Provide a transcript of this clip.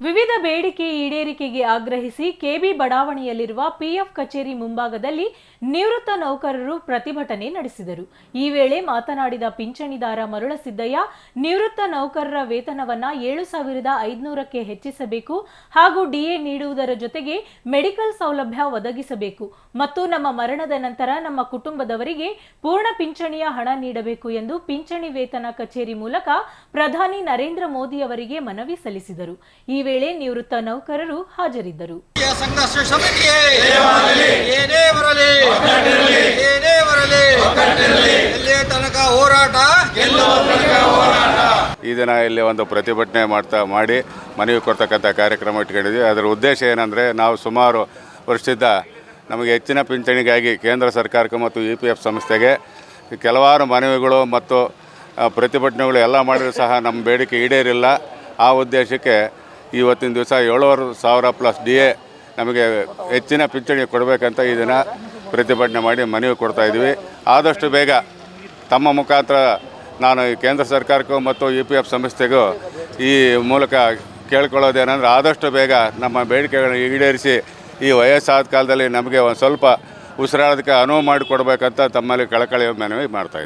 ವಿವಿಧ ಬೇಡಿಕೆ ಈಡೇರಿಕೆಗೆ ಆಗ್ರಹಿಸಿ ಕೆಬಿ ಬಡಾವಣೆಯಲ್ಲಿರುವ ಪಿಎಫ್ ಕಚೇರಿ ಮುಂಭಾಗದಲ್ಲಿ ನಿವೃತ್ತ ನೌಕರರು ಪ್ರತಿಭಟನೆ ನಡೆಸಿದರು. ಈ ವೇಳೆ ಮಾತನಾಡಿದ ಪಿಂಚಣಿದಾರ ಮರುಳಸಿದ್ದಯ್ಯ, ನಿವೃತ್ತ ನೌಕರರ ವೇತನವನ್ನು ಏಳು ಸಾವಿರದ ಐದುನೂರಕ್ಕೆ ಹೆಚ್ಚಿಸಬೇಕು ಹಾಗೂ ಡಿಎ ನೀಡುವುದರ ಜೊತೆಗೆ ಮೆಡಿಕಲ್ ಸೌಲಭ್ಯ ಒದಗಿಸಬೇಕು ಮತ್ತು ನಮ್ಮ ಮರಣದ ನಂತರ ನಮ್ಮ ಕುಟುಂಬದವರಿಗೆ ಪೂರ್ಣ ಪಿಂಚಣಿಯ ಹಣ ನೀಡಬೇಕು ಎಂದು ಪಿಂಚಣಿ ವೇತನ ಕಚೇರಿ ಮೂಲಕ ಪ್ರಧಾನಿ ನರೇಂದ್ರ ಮೋದಿ ಅವರಿಗೆ ಮನವಿ ಸಲ್ಲಿಸಿದರು. ವೇಳೆ ನಿವೃತ್ತ ನೌಕರರು ಹಾಜರಿದ್ದರು. ಈ ದಿನ ಇಲ್ಲಿ ಒಂದು ಪ್ರತಿಭಟನೆ ಮಾಡ್ತಾ ಮಾಡಿ ಮನವಿ ಕೊಡ್ತಕ್ಕಂಥ ಕಾರ್ಯಕ್ರಮ ಇಟ್ಕೊಂಡಿದ್ವಿ. ಅದರ ಉದ್ದೇಶ ಏನಂದರೆ ನಾವು ಸುಮಾರು ವರ್ಷದಿಂದ ನಮಗೆ ಹೆಚ್ಚಿನ ಪಿಂಚಣಿಗಾಗಿ ಕೇಂದ್ರ ಸರ್ಕಾರಕ್ಕೆ ಮತ್ತು ಇ ಪಿ ಎಫ್ ಸಂಸ್ಥೆಗೆ ಕೆಲವಾರು ಮನವಿಗಳು ಮತ್ತು ಪ್ರತಿಭಟನೆಗಳು ಎಲ್ಲ ಮಾಡಿದರೂ ಸಹ ನಮ್ಮ ಬೇಡಿಕೆ ಈಡೇರಿಲ್ಲ. ಆ ಉದ್ದೇಶಕ್ಕೆ ಇವತ್ತಿನ ದಿವಸ ಏಳುವರೆ ಸಾವಿರ ಪ್ಲಸ್ ಡಿ ಎ ನಮಗೆ ಹೆಚ್ಚಿನ ಪಿಂಚಣಿ ಕೊಡಬೇಕಂತ ಈ ದಿನ ಪ್ರತಿಭಟನೆ ಮಾಡಿ ಮನವಿ ಕೊಡ್ತಾ ಇದ್ದೀವಿ. ಆದಷ್ಟು ಬೇಗ ತಮ್ಮ ಮುಖಾಂತರ ನಾನು ಕೇಂದ್ರ ಸರ್ಕಾರಕ್ಕೂ ಮತ್ತು ಯು ಪಿ ಎಫ್ ಸಂಸ್ಥೆಗೂ ಈ ಮೂಲಕ ಕೇಳ್ಕೊಳ್ಳೋದೇನೆಂದ್ರೆ ಆದಷ್ಟು ಬೇಗ ನಮ್ಮ ಬೇಡಿಕೆಗಳನ್ನು ಈಡೇರಿಸಿ ಈ ವಯಸ್ಸಾದ ಕಾಲದಲ್ಲಿ ನಮಗೆ ಒಂದು ಸ್ವಲ್ಪ ಉಸಿರಾಡೋದಕ್ಕೆ ಅನುವು ಮಾಡಿಕೊಡ್ಬೇಕಂತ ತಮ್ಮಲ್ಲಿ ಕಳಕಳಿ ಮನವಿ ಮಾಡ್ತಾಯಿದ್ದೀನಿ